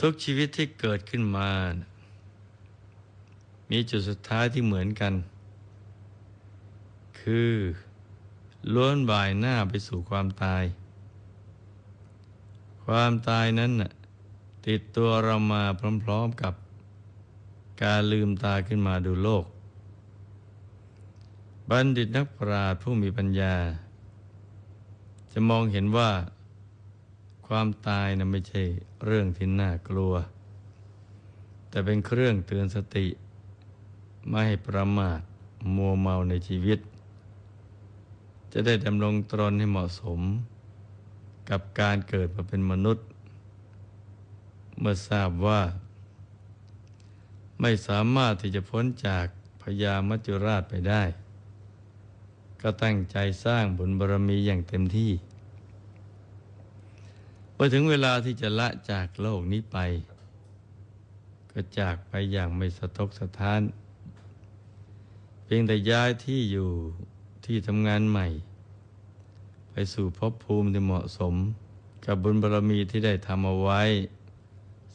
ทุกชีวิตที่เกิดขึ้นมา มีจุดสุดท้ายที่เหมือนกัน คือล้วนบ่ายหน้าไปสู่ความตาย ความตายนั้นติดตัวเรามาพร้อมๆกับ การลืมตาขึ้นมาดูโลก บัณฑิตนักปราชญ์ผู้มีปัญญา จะมองเห็นว่า ความตายนะไม่ใช่เรื่องที่น่ากลัว แต่เป็นเครื่องเตือนสติ ไม่ให้ประมาทมัวเมาในชีวิต จะได้ดำรงตนให้เหมาะสม กับการเกิดมาเป็นมนุษย์ เมื่อทราบว่า ไม่สามารถที่จะพ้นจากพยามัจจุราชไปได้ ก็ตั้งใจสร้างบุญบารมีอย่างเต็มที่ พอถึงเวลาที่จะละจากโลกนี้ไป ก็จากไปอย่างไม่สะทกสะท้าน เพียงแต่ย้ายที่อยู่ที่ทำงานใหม่ ไปสู่ภพภูมิที่เหมาะสม กับบุญบารมีที่ได้ทำเอาไว้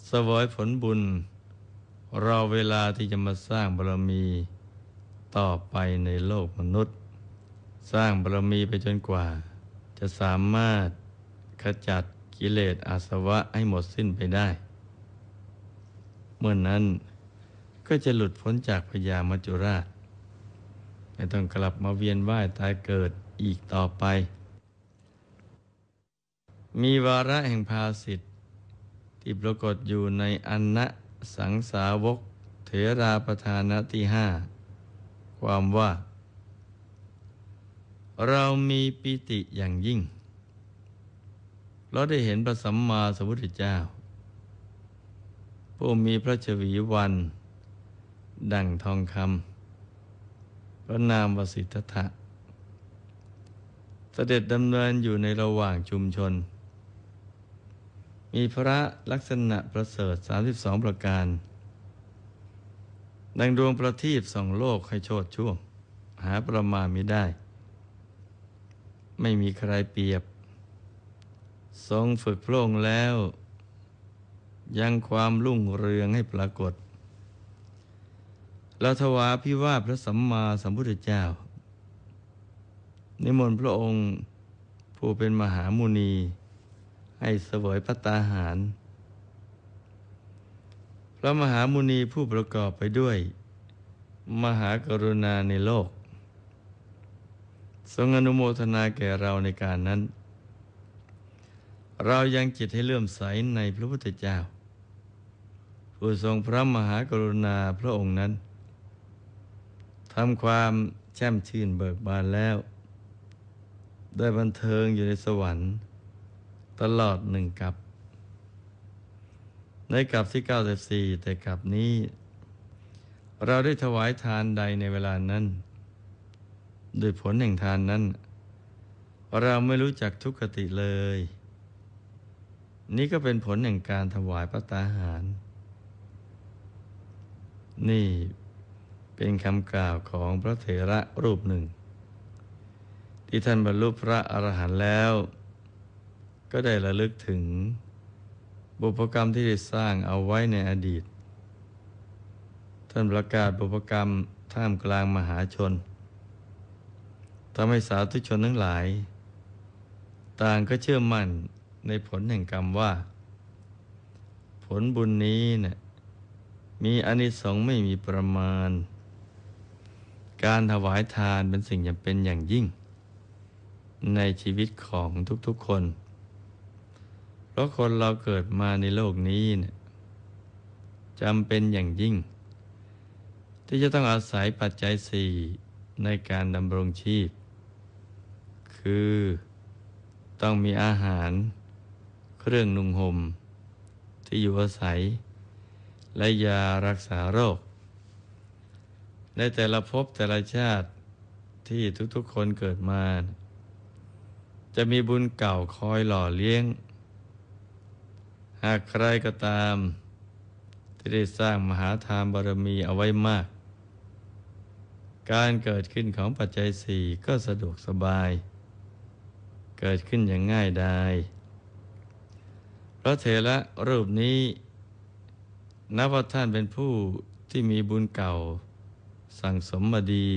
สวยผลบุญ รอเวลาที่จะมาสร้างบารมีต่อไปในโลกมนุษย์ สร้างบารมีไปจนกว่า จะสามารถขจัด กิเลสอาสวะให้หมดสิ้นไปได้ เมื่อนนั้นก็จะหลุดพ้นจากพยามัจจุราช ไม่ต้องกลับมาเวียนว่ายตายเกิดอีกต่อไป มีวาระแห่งภาสิทธิ์ที่ปรากฏอยู่ในอันนะสังสาวกเถราประธานะที่ห้าความว่า เรามีปิติอย่างยิ่ง เราได้เห็นพระสัมมาสัมพุทธเจ้า ผู้มีพระชวีวัน ดั่งทองคำพระนามวสิทธะเสด็จดำเนินอยู่ในระหว่างชุมชน มีพระลักษณะประเสริฐ 32 ประการ ดังดวงประทีปสองโลกให้โชดช่วง หาประมาณไม่ได้ ไม่มีใครเปรียบ ทรงฝึกพระองค์แล้ว ยังความรุ่งเรืองให้ปรากฏเราถวาพิว่าพระสัมมาสัมพุทธเจ้า นิมนต์พระองค์ผู้เป็นมหามุนี ให้เสวยพัตตาหาร พระมหามุนีผู้ประกอบไปด้วย มหากรุณาในโลก ทรงอนุโมทนาแก่เราในการนั้น เรายังจิตให้เลื่อมใสในพระพุทธเจ้า ผู้ทรงพระมหากรุณาพระองค์นั้นทำความแช่มชื่นเบิกบานแล้ว ได้บันเทิงอยู่ในสวรรค์ ตลอดหนึ่งกับ ในกับที่ 94 แต่กับนี้ เราได้ถวายทานใดในเวลานั้นโดยผลแห่งทานนั้น เราไม่รู้จักทุกขติเลย นี่ก็เป็นผลแห่งการถวายพระตาหาร นี่เป็นคำกล่าวของพระเถระรูปหนึ่ง ที่ท่านบรรลุพระอรหันต์แล้ว ก็ได้ระลึกถึง บุพกรรมที่ได้สร้างเอาไว้ในอดีต ท่านประกาศบุพกรรมท่ามกลางมหาชนทำให้สาธุชนทั้งหลาย ต่างก็เชื่อมั่น ในผลแห่งกรรมว่า ผลบุญนี้เนะี่ยมีอนิสงส์ไม่มีประมาณ การถวายทานเป็นสิ่งจำเป็นอย่างยิ่ง ในชีวิตของทุกๆคน เพราะคนเราเกิดมาในโลกนี้เนะี่ยจำเป็นอย่างยิ่ง ที่จะต้องอาศัยปัจจัยสี่ในการดำรงชีพ คือต้องมีอาหาร เครื่องนุ่งห่มที่อยู่อาศัย และยารักษาโรค ในแต่ละภพแต่ละชาติที่ทุกๆคนเกิดมา จะมีบุญเก่าคอยหล่อเลี้ยง หากใครก็ตาม ที่ได้สร้างมหาทานบารมีเอาไว้มาก การเกิดขึ้นของปัจจัยสี่ก็สะดวกสบาย เกิดขึ้นอย่างง่ายดาย พระเถระรูปนี้ นับว่าท่านเป็นผู้ที่มีบุญเก่า สั่งสมมาดี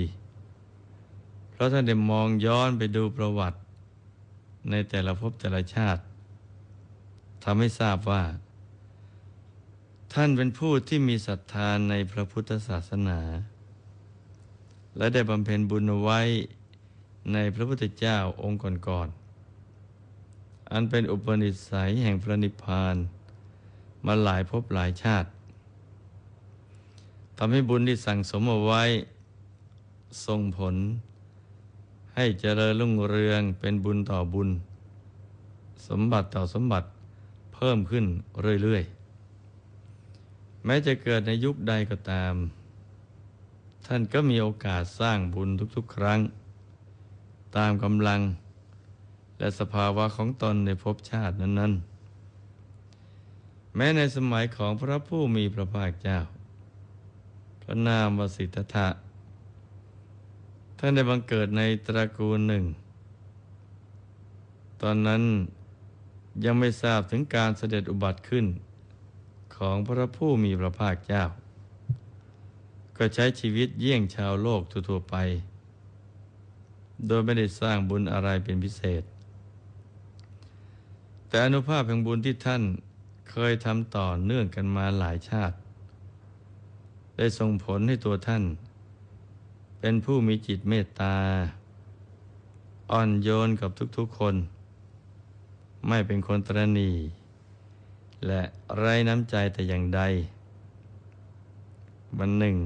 เพราะท่านได้มองย้อนไปดูประวัติ ในแต่ละภพแต่ละชาติทำให้ทราบว่า ท่านเป็นผู้ที่มีศรัทธาในพระพุทธศาสนา และได้บำเพ็ญบุญไว้ในพระพุทธเจ้าองค์ก่อนๆ อันเป็นอุปนิสัยแห่งพระนิพพานมาหลายภพหลายชาติทำให้บุญที่สั่งสมเอาไว้ส่งผล ให้เจริญรุ่งเรืองเป็นบุญต่อบุญ สมบัติต่อสมบัติเพิ่มขึ้นเรื่อยๆ แม้จะเกิดในยุคใดก็ตาม ท่านก็มีโอกาสสร้างบุญทุกๆครั้ง ตามกำลัง และสภาวะของตนในภพชาตินั้น ๆ แม้ในสมัยของพระผู้มีพระภาคเจ้า พระนามวสิทธะท่านได้บังเกิดในตระกูลหนึ่ง ตอนนั้นยังไม่ทราบถึงการเสด็จอุบัติขึ้น ของพระผู้มีพระภาคเจ้า ก็ใช้ชีวิตเยี่ยงชาวโลกทั่วๆไป โดยไม่ได้สร้างบุญอะไรเป็นพิเศษ แต่อนุภาพแห่งบุญที่ท่านเคยทำต่อเนื่องกันมาหลายชาติ ได้ส่งผลให้ตัวท่าน เป็นผู้มีจิตเมตตา อ่อนโยนกับทุกๆคน ไม่เป็นคนตรณี และไร้น้ำใจแต่อย่างใด วันหนึ่ง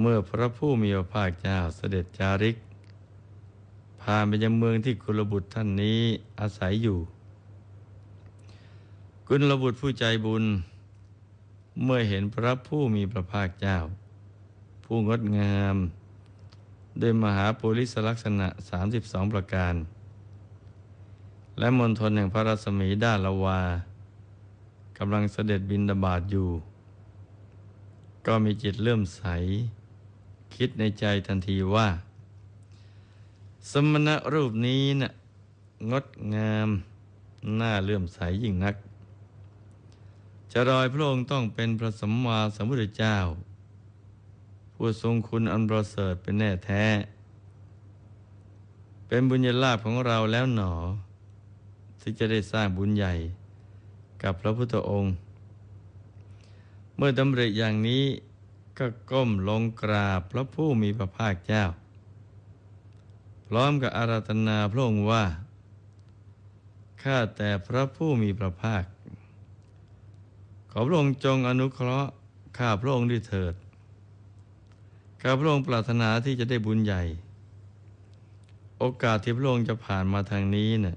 เมื่อพระผู้มีพระภาคเจ้าเสด็จจาริกผ่านไปยังเมืองที่กุลบุตรท่านนี้อาศัยอยู่ กุลบุตรผู้ใจบุญ เมื่อเห็นพระผู้มีพระภาคเจ้า ผู้งดงามด้วยมหาปุริสลักษณะ 32 ประการ และมณฑลแห่งพระรัศมีด้านละวากำลังเสด็จบินดาบาดอยู่ ก็มีจิตเลื่อมใส คิดในใจทันทีว่า สมณะรูปนี้นะ่ะงดงาม น่าเลื่อมใสยิ่งนัก จะรอยพระองค์ต้องเป็นพระสัมมาสัมพุทธเจ้า ผู้ทรงคุณอันประเสริฐเป็นแน่แท้ เป็นบุญญาลาภของเราแล้วหนอที่จะได้สร้างบุญใหญ่กับพระพุทธองค์ เมื่อดำริอย่างนี้ก็ก้มลงกราบพระผู้มีพระภาคเจ้า พร้อมกับอาราธนาพระองค์ว่า ข้าแต่พระผู้มีพระภาค อพระองค์จงอนุเคราะห์ข้าพระองค์ด้วยเถิดข้าพระองค์ปรารถนาที่จะได้บุญใหญ่ โอกาสที่พระองค์จะผ่านมาทางนี้เนะ่ย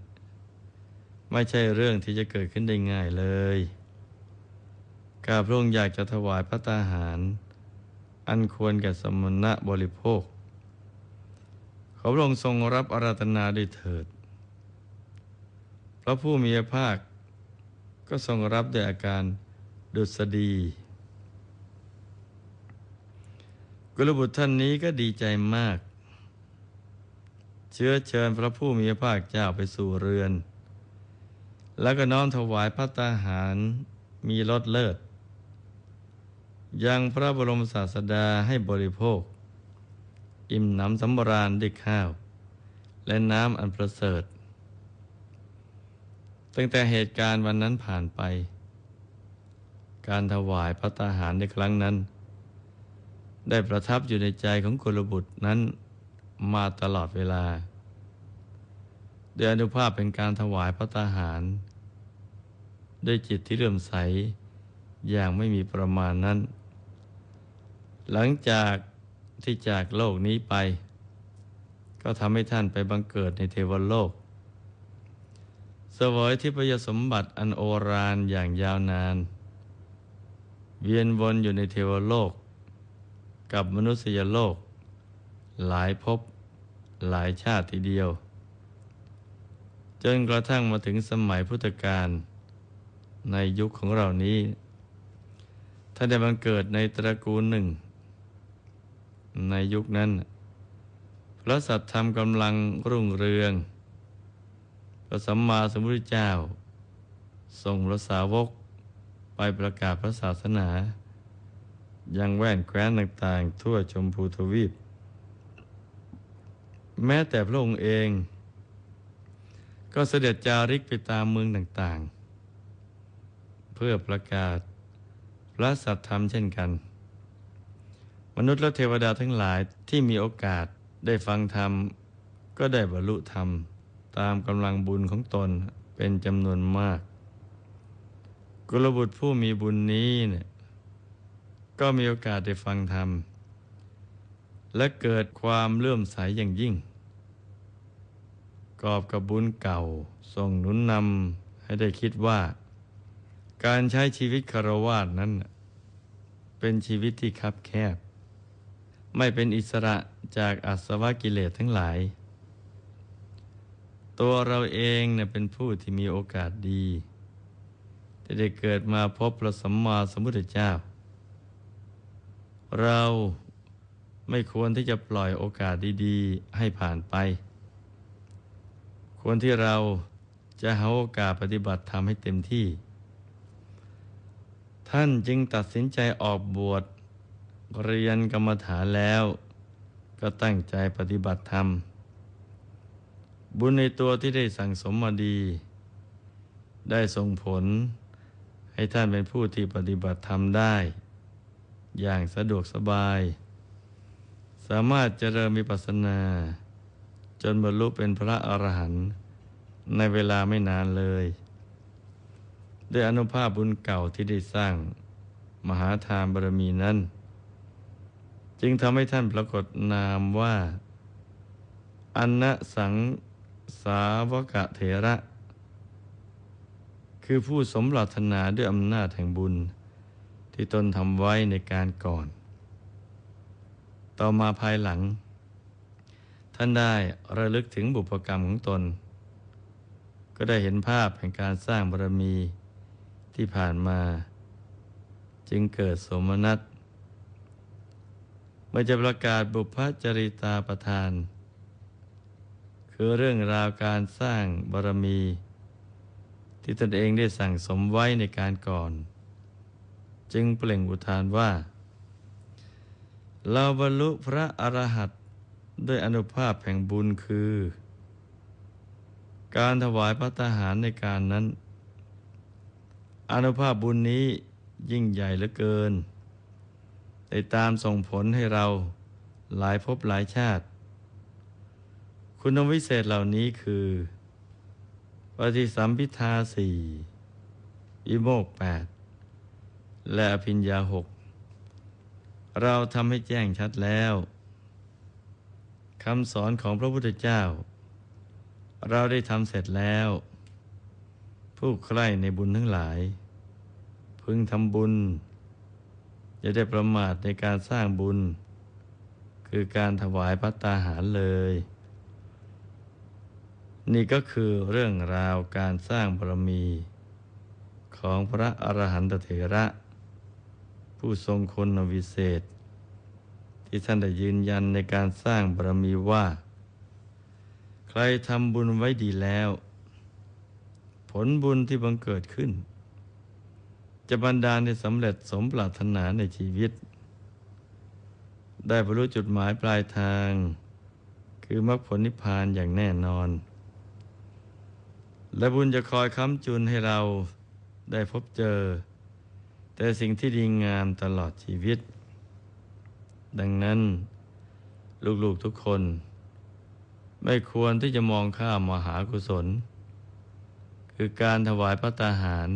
ไม่ใช่เรื่องที่จะเกิดขึ้นได้ง่ายเลยข้าพระองค์อยากจะถวายพระตาหาร อันควรแก่สมณะบริโภค ขอพระองค์ทรงรับอาราธนาด้วยเถิด พระผู้มีพระภาคก็ทรงรับด้วยอาการ ดุษฎีกุลบุตรท่านนี้ก็ดีใจมาก เชื้อเชิญพระผู้มีพระภาคเจ้าไปสู่เรือน แล้วก็น้อมถวายพระตาหารมีรสเลิศ ยังพระบรมศาสดาให้บริโภค อิ่มหนำสำราญด้วยข้าว และน้ำอันประเสริฐ ตั้งแต่เหตุการณ์วันนั้นผ่านไป การถวายพระตาหารในครั้งนั้น ได้ประทับอยู่ในใจของกุลบุตรนั้นมาตลอดเวลาโดยอนุภาพเป็นการถวายพระตาหาร ด้วยจิตที่เลื่อมใสอย่างไม่มีประมาณนั้น หลังจากที่จากโลกนี้ไป ก็ทำให้ท่านไปบังเกิดในเทวโลกสวยที่พยสมบัติอันโอรานอย่างยาวนาน เวียนวนอยู่ในเทวโลก กับมนุษยโลก หลายภพหลายชาติทีเดียว จนกระทั่งมาถึงสมัยพุทธกาลในยุคของเรานี้ท่านได้บังเกิดในตระกูลหนึ่ง ในยุคนั้นพระสัตธรรมกำลังรุ่งเรือง พระสัมมาสัมพุทธเจ้า ทรงพระสาวก ไปประกาศพระศาสนา ยังแว่นแคว้นต่างๆ ทั่วชมพูทวีป แม้แต่พระองค์เอง ก็เสด็จจาริกไปตามเมืองต่างๆ เพื่อประกาศพระสัทธรรมเช่นกัน มนุษย์และเทวดาทั้งหลายที่มีโอกาสได้ฟังธรรม ก็ได้บรรลุธรรมตามกำลังบุญของตนเป็นจำนวนมาก กุลบุตรผู้มีบุญนี้เนี่ยก็มีโอกาสได้ฟังธรรม และเกิดความเลื่อมใสอย่างยิ่ง กอบกับบุญเก่าส่งหนุนนำให้ได้คิดว่า การใช้ชีวิตคารวาสนั้น เป็นชีวิตที่คับแคบ ไม่เป็นอิสระจากอาสวะกิเลสทั้งหลาย ตัวเราเองเนี่ยเป็นผู้ที่มีโอกาสดี ที่ได้เกิดมาพบพระสัมมาสัมพุทธเจ้า เราไม่ควรที่จะปล่อยโอกาสดีๆ ให้ผ่านไป ควรที่เราจะหาโอกาสปฏิบัติทำให้เต็มที่ ท่านจึงตัดสินใจออกบวชเรียนกรรมฐานแล้ว ก็ตั้งใจปฏิบัติธรรม บุญในตัวที่ได้สั่งสมมาดี ได้ส่งผล ให้ท่านเป็นผู้ที่ปฏิบัติธรรมได้ อย่างสะดวกสบาย สามารถเจริญมีปัสนา จนบรรลุเป็นพระอรหันต์ในเวลาไม่นานเลย ด้วยอนุภาพบุญเก่าที่ได้สร้าง มหาทานบารมีนั้น จึงทำให้ท่านปรากฏนามว่า อันนะสังสาวกะเถระ คือผู้สมปรารถนาด้วยอำนาจแห่งบุญ ที่ตนทำไว้ในการก่อน ต่อมาภายหลัง ท่านได้ระลึกถึงบุพกรรมของตน ก็ได้เห็นภาพแห่งการสร้างบารมีที่ผ่านมา จึงเกิดสมนัตเมื่อจะประกาศบุพจริตาประทาน คือเรื่องราวการสร้างบารมี ที่ตนเองได้สั่งสมไว้ในการก่อน จึงเปล่งอุทานว่า เราบรรลุพระอรหันต์ด้วยอนุภาพแห่งบุญคือ การถวายพระทหารในการนั้น อนุภาพบุญนี้ยิ่งใหญ่เหลือเกิน ได้ตามส่งผลให้เราหลายภพหลายชาติ คุณวิเศษเหล่านี้คือ ปฏิสัมพิทาสี่อิโมกแปดและอภิญญาหกเราทำให้แจ้งชัดแล้วคำสอนของพระพุทธเจ้า เราได้ทำเสร็จแล้ว ผู้ใคร่ในบุญทั้งหลาย พึงทำบุญอย่าได้ประมาทในการสร้างบุญ คือการถวายพัตตาหารเลย นี่ก็คือเรื่องราวการสร้างบารมีของพระอรหันตเถระ ผู้ทรงคุณวิเศษ ที่ท่านได้ยืนยันในการสร้างบารมีว่า ใครทำบุญไว้ดีแล้ว ผลบุญที่บังเกิดขึ้น จะบรรดาในสำเร็จสมปรารถนาในชีวิต ได้บรรลุจุดหมายปลายทาง คือมรรคผลนิพพานอย่างแน่นอน และบุญจะคอยค้ำจุนให้เราได้พบเจอ แต่สิ่งที่ดีงามตลอดชีวิต ดังนั้น ลูกๆทุกคน ไม่ควรที่จะมองข้ามมหากุศล คือการถวายพระตาหาร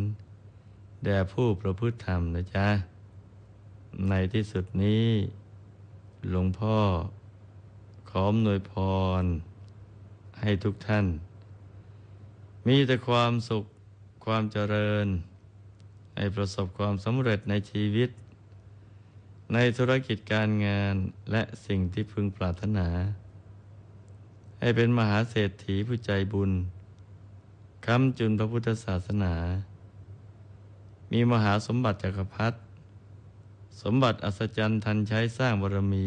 แด่ผู้ประพฤติธรรมนะจ๊ะ ในที่สุดนี้ หลวงพ่อขออำนวยพร ให้ทุกท่าน มีแต่ความสุขความเจริญ ให้ประสบความสำเร็จในชีวิต ในธุรกิจการงานและสิ่งที่พึงปรารถนา ให้เป็นมหาเศรษฐีผู้ใจบุญคำจุนพระพุทธศาสนา มีมหาสมบัติจักรพรรดิสมบัติอัศจรรย์ทันใช้สร้างบารมี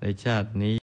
ในชาตินี้